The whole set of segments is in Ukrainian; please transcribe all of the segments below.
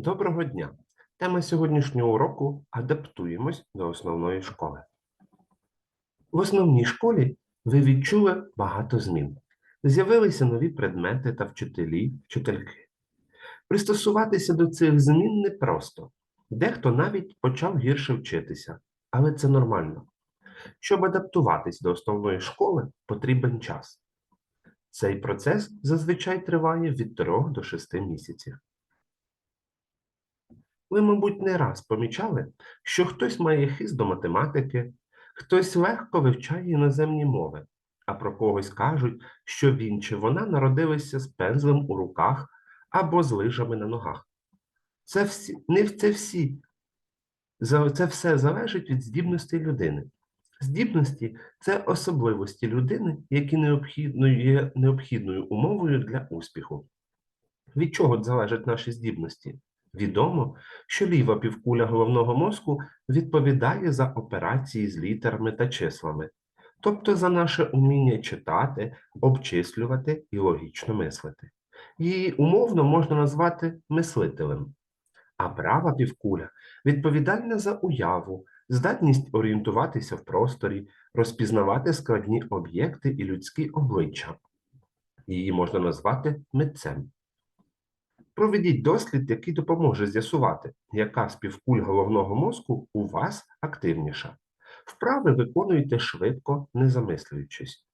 Доброго дня! Тема сьогоднішнього уроку адаптуємось до основної школи. В основній школі ви відчули багато змін. З'явилися нові предмети та вчителі, вчительки. Пристосуватися до цих змін непросто. Дехто навіть почав гірше вчитися, але це нормально. Щоб адаптуватись до основної школи, потрібен час. Цей процес зазвичай триває від 3 до 6 місяців. Ви, мабуть, не раз помічали, що хтось має хист до математики, хтось легко вивчає іноземні мови, а про когось кажуть, що він чи вона народилися з пензлем у руках або з лижами на ногах. Це всі, не це всі. Це все залежить від здібностей людини. Здібності це особливості людини, які є необхідною умовою для успіху. Від чого залежать наші здібності? Відомо, що ліва півкуля головного мозку відповідає за операції з літерами та числами, тобто за наше уміння читати, обчислювати і логічно мислити. Її умовно можна назвати мислителем. А права півкуля відповідальна за уяву, здатність орієнтуватися в просторі, розпізнавати складні об'єкти і людські обличчя. Її можна назвати митцем. Проведіть дослід, який допоможе з'ясувати, яка з півкуль головного мозку у вас активніша. Вправи виконуйте швидко, не замислюючись.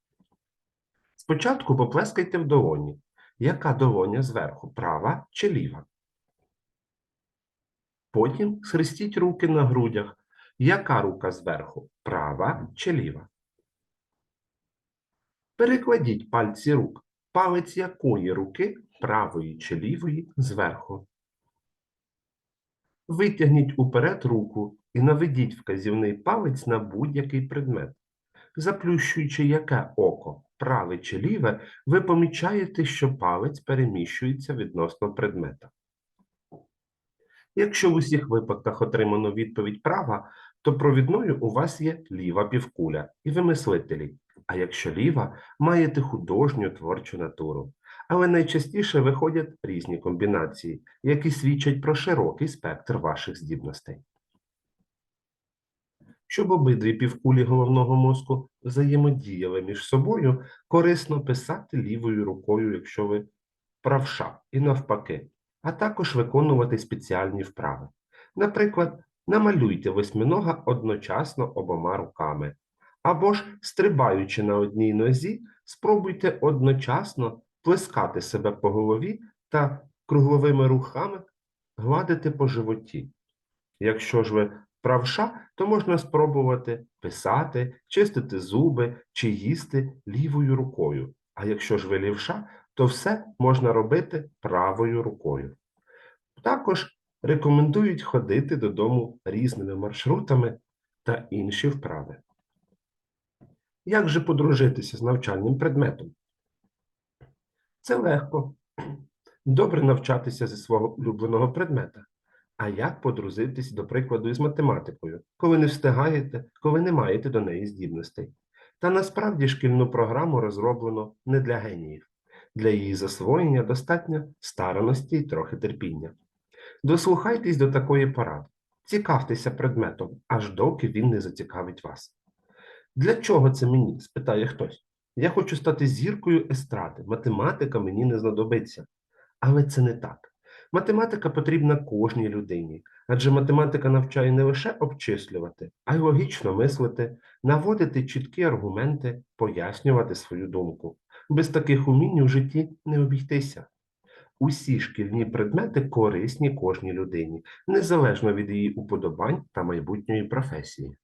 Спочатку поплескайте в долоні. Яка долоня зверху, права чи ліва? Потім схрестіть руки на грудях. Яка рука зверху, права чи ліва? Перекладіть пальці рук. Палець якої руки, правої чи лівої, зверху. Витягніть уперед руку і наведіть вказівний палець на будь-який предмет. Заплющуючи яке око, праве чи ліве, ви помічаєте, що палець переміщується відносно предмета. Якщо в усіх випадках отримано відповідь права, то провідною у вас є ліва півкуля і ви мислителі. А якщо ліва, маєте художню творчу натуру. Але найчастіше виходять різні комбінації, які свідчать про широкий спектр ваших здібностей. Щоб обидві півкулі головного мозку взаємодіяли між собою, корисно писати лівою рукою, якщо ви правша, і навпаки, а також виконувати спеціальні вправи. Наприклад, намалюйте восьминога одночасно обома руками. Або ж, стрибаючи на одній нозі, спробуйте одночасно плескати себе по голові та круговими рухами гладити по животі. Якщо ж ви правша, то можна спробувати писати, чистити зуби чи їсти лівою рукою. А якщо ж ви лівша, то все можна робити правою рукою. Також рекомендують ходити додому різними маршрутами та інші вправи. Як же подружитися з навчальним предметом? Це легко. Добре навчатися зі свого улюбленого предмета. А як подрузитись, до прикладу, із математикою, коли не встигаєте, коли не маєте до неї здібностей? Та насправді шкільну програму розроблено не для геніїв. Для її засвоєння достатньо стараності і трохи терпіння. Дослухайтесь до такої поради. Цікавтеся предметом, аж доки він не зацікавить вас. Для чого це мені? спитає хтось. Я хочу стати зіркою естради. Математика мені не знадобиться. Але це не так. Математика потрібна кожній людині, адже математика навчає не лише обчислювати, а й логічно мислити, наводити чіткі аргументи, пояснювати свою думку. Без таких умінь у житті не обійтися. Усі шкільні предмети корисні кожній людині, незалежно від її уподобань та майбутньої професії.